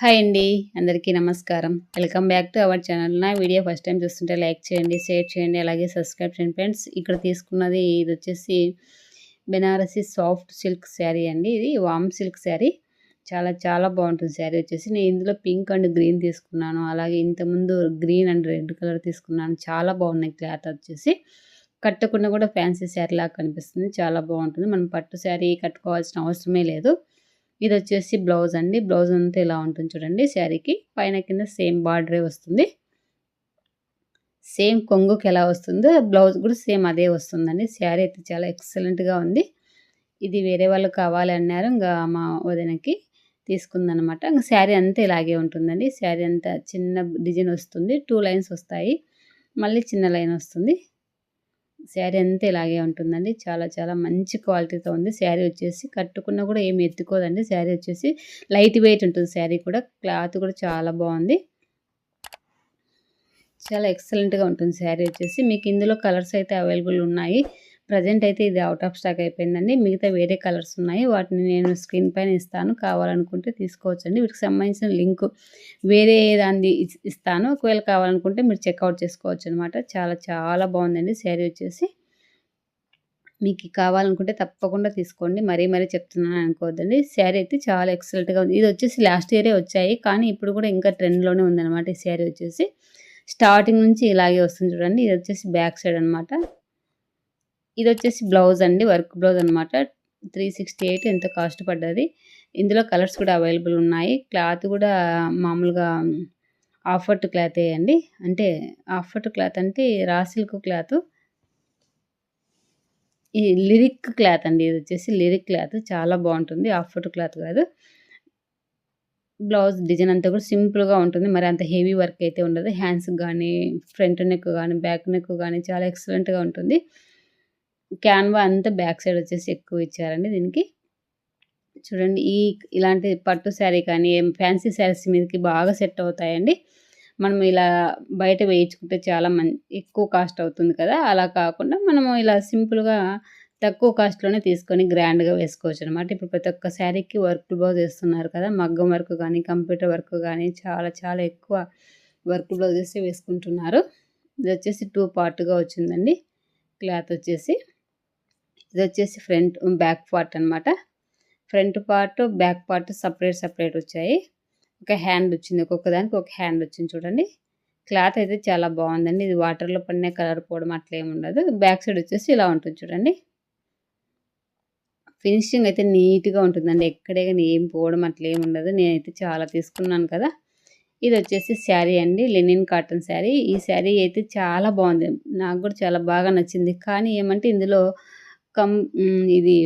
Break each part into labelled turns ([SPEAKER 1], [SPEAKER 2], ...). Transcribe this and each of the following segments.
[SPEAKER 1] Hi అండి అందరికీ నమస్కారం. Welcome back to our channel. నా వీడియో ఫస్ట్ టైం చూస్తుంటే లైక్ చేయండి షేర్ చేయండి అలాగే సబ్స్క్రైబ్ చేయండి. ఫ్రెండ్స్ ఇక్కడ తీసుకున్నది ఇది వచ్చేసి బెనారసి సాఫ్ట్ సిల్క్ శారీ అండి. ఇది వామ్ సిల్క్ శారీ. చాలా చాలా బాగుంటుంది శారీ వచ్చేసి. నేను ఇందులో పింక్ అండ్ గ్రీన్ తీసుకున్నాను. అలాగే ఇంతకుముందు గ్రీన్ అండ్ రెడ్ కలర్ తీసుకున్నాను. చాలా బాగున్నాయి క్లాత్ వచ్చేసి. కట్టకుండా కూడా ఫ్యాన్సీ శారీ లాగా కనిపిస్తుంది. చాలా బాగుంటుంది. మనం పట్టు శారీ కట్టుకోవాల్సిన అవసరమే లేదు. ఇది వచ్చేసి బ్లౌజ్ అండి. బ్లౌజ్ అంతా ఇలా ఉంటుంది చూడండి. శారీకి పైన కింద సేమ్ బార్డరే వస్తుంది. సేమ్ కొంగుకి ఎలా వస్తుందో బ్లౌజ్ కూడా సేమ్ అదే వస్తుందండి. శారీ అయితే చాలా ఎక్సలెంట్గా ఉంది. ఇది వేరే వాళ్ళు కావాలి అన్నారు. ఇంకా మా వదినకి తీసుకుందనమాట ఇంకా శారీ అంతా ఇలాగే ఉంటుందండి. శారీ అంతా చిన్న డిజైన్ వస్తుంది. టూ లైన్స్ వస్తాయి. మళ్ళీ చిన్న లైన్ వస్తుంది. శారీ అంతా ఇలాగే ఉంటుందండి. చాలా చాలా మంచి క్వాలిటీతో ఉంది. శారీ వచ్చేసి కట్టుకున్నా కూడా ఏమి ఎత్తుకోదండి. శారీ వచ్చేసి లైట్ వెయిట్ ఉంటుంది శారీ కూడా. క్లాత్ కూడా చాలా బాగుంది. చాలా ఎక్సలెంట్గా ఉంటుంది శారీ వచ్చేసి. మీకు ఇందులో కలర్స్ అయితే అవైలబుల్ ఉన్నాయి. ప్రజెంట్ అయితే ఇది అవుట్ ఆఫ్ స్టాక్ అయిపోయిందండి. మిగతా వేరే కలర్స్ ఉన్నాయి. వాటిని నేను స్క్రీన్ పైన ఇస్తాను. కావాలనుకుంటే తీసుకోవచ్చండి. వీటికి సంబంధించిన లింక్ వేరే దాన్ని ఇస్తాను. ఒకవేళ కావాలనుకుంటే మీరు చెక్అవుట్ చేసుకోవచ్చు అనమాట చాలా చాలా బాగుందండి శారీ వచ్చేసి. మీకు కావాలనుకుంటే తప్పకుండా తీసుకోండి. మరీ మరీ చెప్తున్నాను అనుకోవద్దండి. శారీ అయితే చాలా ఎక్సలెంట్గా ఉంది. ఇది వచ్చేసి లాస్ట్ ఇయరే వచ్చాయి. కానీ ఇప్పుడు కూడా ఇంకా ట్రెండ్లోనే ఉందన్నమాట ఈ శారీ వచ్చేసి. స్టార్టింగ్ నుంచి ఇలాగే వస్తుంది చూడండి. ఇది వచ్చేసి బ్యాక్ సైడ్ అనమాట ఇది వచ్చేసి బ్లౌజ్ అండి వర్క్ బ్లౌజ్ అనమాట త్రీ సిక్స్టీ ఎయిట్ ఎంత కాస్ట్ పడ్డది. ఇందులో కలర్స్ కూడా అవైలబుల్ ఉన్నాయి. క్లాత్ కూడా మామూలుగా ఆఫర్ట్ క్లాత్ అండి. అంటే ఆఫర్ట్ క్లాత్ అంటే రా సిల్క్ క్లాత్. ఈ లిరిక్ క్లాత్ అండి ఇది వచ్చేసి లిరిక్ క్లాత్. చాలా బాగుంటుంది. ఆఫర్ట్ క్లాత్ కాదు. బ్లౌజ్ డిజైన్ అంతా కూడా సింపుల్గా ఉంటుంది. మరి అంత హెవీ వర్క్ అయితే ఉండదు. హ్యాండ్స్కి కానీ ఫ్రంట్ నెక్ కానీ బ్యాక్ నెక్ కానీ చాలా ఎక్సలెంట్గా ఉంటుంది. క్యాన్వా అంతా బ్యాక్ సైడ్ వచ్చేసి ఎక్కువ ఇచ్చారండి దీనికి. చూడండి ఈ ఇలాంటి పట్టు శారీ కానీ ఫ్యాన్సీ శారీస్ మీదకి బాగా సెట్ అవుతాయండి. మనం ఇలా బయట వేయించుకుంటే చాలా మం ఎక్కువ కాస్ట్ అవుతుంది కదా. అలా కాకుండా మనము ఇలా సింపుల్గా తక్కువ కాస్ట్లోనే తీసుకొని గ్రాండ్గా వేసుకోవచ్చు అనమాట ఇప్పుడు ప్రతి ఒక్క శారీకి వర్క్ బ్లౌజ్ వేస్తున్నారు కదా. మగ్గం వర్క్ కానీ కంప్యూటర్ వర్క్ కానీ చాలా చాలా ఎక్కువ వర్క్ బ్లౌజెస్ వేసుకుంటున్నారు. ఇది వచ్చేసి టూ పార్ట్గా వచ్చిందండి. క్లాత్ వచ్చేసి. ఇది వచ్చేసి ఫ్రంట్ బ్యాక్ పార్ట్ అనమాట front part back part separate separate వచ్చాయి. ఒక హ్యాండ్ వచ్చింది ఒక్కొక్క దానికి ఒక హ్యాండ్ వచ్చింది చూడండి. క్లాత్ అయితే చాలా బాగుందండి. ఇది వాటర్లో పడిన కలర్ పోవడం అట్లా ఏమి ఉండదు. బ్యాక్ సైడ్ వచ్చేసి ఇలా ఉంటుంది చూడండి. ఫినిషింగ్ అయితే నీట్గా ఉంటుందండి. ఎక్కడే కానీ ఏం పోవడం అట్లా ఏమి ఉండదు. నేనైతే చాలా తీసుకున్నాను కదా. ఇది వచ్చేసి శారీ అండి. Linen cotton sari. ఈ శారీ అయితే చాలా బాగుంది. నాకు కూడా చాలా బాగా నచ్చింది. కానీ ఏమంటే ఇందులో కం ఇది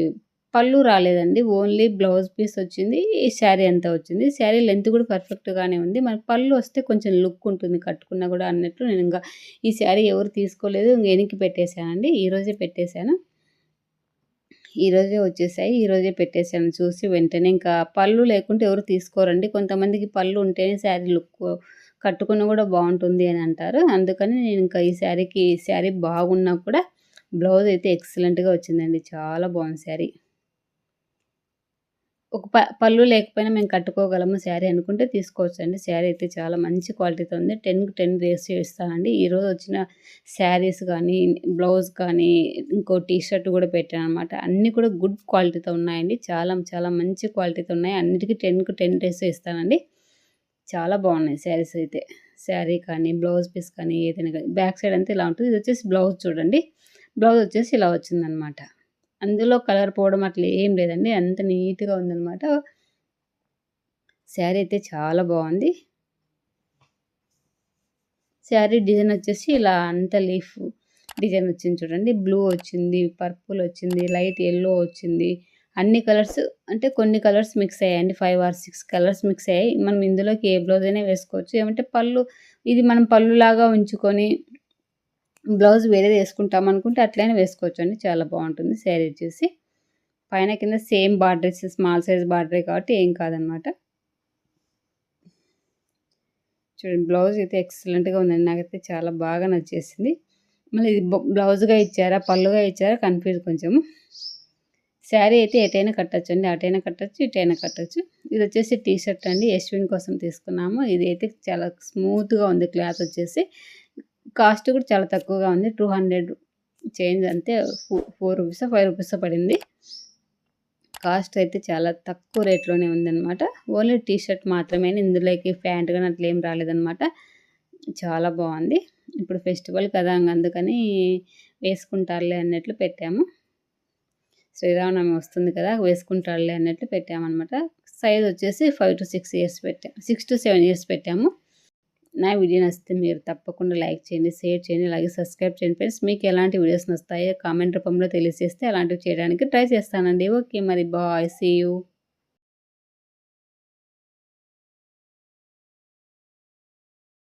[SPEAKER 1] పళ్ళు రాలేదండి. ఓన్లీ బ్లౌజ్ పీస్ వచ్చింది ఈ శారీ అంతా వచ్చింది. శారీ లెంత్ కూడా పర్ఫెక్ట్గానే ఉంది. మన పళ్ళు వస్తే కొంచెం లుక్ ఉంటుంది కట్టుకున్నా కూడా అన్నట్టు నేను ఇంకా ఈ శారీ ఎవరు తీసుకోలేదు ఇంక వెనక్కి పెట్టేశానండి. ఈరోజే పెట్టేశాను. ఈరోజే వచ్చేసాయి. ఈరోజే పెట్టేశాను. చూసి వెంటనే ఇంకా పళ్ళు లేకుంటే ఎవరు తీసుకోరండి. కొంతమందికి పళ్ళు ఉంటేనే శారీ లుక్ కట్టుకున్న కూడా బాగుంటుంది అని అంటారు. అందుకని నేను ఇంకా ఈ శారీకి శారీ బాగున్నా కూడా బ్లౌజ్ అయితే ఎక్సలెంట్గా వచ్చిందండి. చాలా బాగుంది శారీ. ఒక ప పళ్ళు లేకపోయినా మేము కట్టుకోగలము శారీ అనుకుంటే తీసుకోవచ్చు అండి శారీ అయితే చాలా మంచి క్వాలిటీతో ఉంది. టెన్కి టెన్ రేస్ ఇస్తానండి ఈరోజు వచ్చిన శారీస్ కానీ బ్లౌజ్ కానీ ఇంకో టీ షర్ట్ కూడా పెట్టాను అనమాట అన్నీ కూడా గుడ్ క్వాలిటీతో ఉన్నాయండి. చాలా చాలా మంచి క్వాలిటీతో ఉన్నాయి. అన్నిటికీ టెన్కి టెన్ రేస్ ఇస్తానండి చాలా బాగున్నాయి శారీస్ అయితే. శారీ కానీ బ్లౌజ్ పీస్ కానీ ఏదైనా కానీ. బ్యాక్ సైడ్ అంతా ఇలా ఉంటుంది. ఇది వచ్చేసి బ్లౌజ్ చూడండి. బ్లౌజ్ వచ్చేసి ఇలా వచ్చిందనమాట. అందులో కలర్ పోవడం అట్లా ఏం లేదండి. అంత నీట్గా ఉందనమాట. శారీ అయితే చాలా బాగుంది. శారీ డిజైన్ వచ్చేసి ఇలా అంత లీఫ్ డిజైన్ వచ్చింది చూడండి. బ్లూ వచ్చింది పర్పుల్ వచ్చింది లైట్ ఎల్లో వచ్చింది. అన్ని కలర్స్ అంటే కొన్ని కలర్స్ మిక్స్ అయ్యాయండి. Five or six colours mix అయ్యాయి. మనం ఇందులోకి ఏ బ్లౌజ్ అయినా వేసుకోవచ్చు. ఏమంటే పళ్ళు ఇది మనం పళ్ళులాగా ఉంచుకొని బ్లౌజ్ వేరేది వేసుకుంటాం అనుకుంటే అట్లయినా వేసుకోవచ్చు అండి చాలా బాగుంటుంది శారీ వచ్చేసి. పైన కింద సేమ్ బార్డర్స్ స్మాల్ సైజ్ బార్డరే కాబట్టి ఏం కాదనమాట. చూడండి బ్లౌజ్ అయితే ఎక్సలెంట్గా ఉందండి. నాకైతే చాలా బాగా నచ్చేసింది. మళ్ళీ ఇది బ్లౌజ్గా ఇచ్చారా పళ్ళుగా ఇచ్చారా కన్ఫ్యూజ్ కొంచెం. శారీ అయితే ఎటైనా కట్టచ్చు అండి అటైనా కట్టచ్చు ఇటైనా కట్టచ్చు. ఇది వచ్చేసి టీ షర్ట్ అండి. యశ్విన్ కోసం తీసుకున్నాము. ఇది అయితే చాలా స్మూత్గా ఉంది క్లాత్ వచ్చేసి. కాస్ట్ కూడా చాలా తక్కువగా ఉంది. టూ హండ్రెడ్ చేంజ్ అంతే ఫోర్ రూపీస్ ఫైవ్ రూపీస్ పడింది. కాస్ట్ అయితే చాలా తక్కువ రేట్లోనే ఉందన్నమాట. ఓన్లీ టీ షర్ట్ మాత్రమే ఇందులోకి ప్యాంట్ కానీ అట్లా ఏం రాలేదన్నమాట. చాలా బాగుంది. ఇప్పుడు ఫెస్టివల్ కదా అందుకని వేసుకుంటారులే అన్నట్లు పెట్టాము. శ్రీరామనవమి వస్తుంది కదా వేసుకుంటారులే అన్నట్లు పెట్టామన్నమాట. సైజ్ వచ్చేసి ఫైవ్ టు సిక్స్ ఇయర్స్ పెట్టాము సిక్స్ టు సెవెన్ ఇయర్స్ పెట్టాము. నా వీడియో నచ్చితే మీరు తప్పకుండా లైక్ చేయండి షేర్ చేయండి అలాగే సబ్స్క్రైబ్ చేయండి. ఫ్రెండ్స్ మీకు ఎలాంటి వీడియోస్ నస్తాయో కామెంట్ రూపంలో తెలియజేస్తే అలాంటివి చేయడానికి ట్రై చేస్తానండి. ఓకే మరి బాయ్ సీ యూ.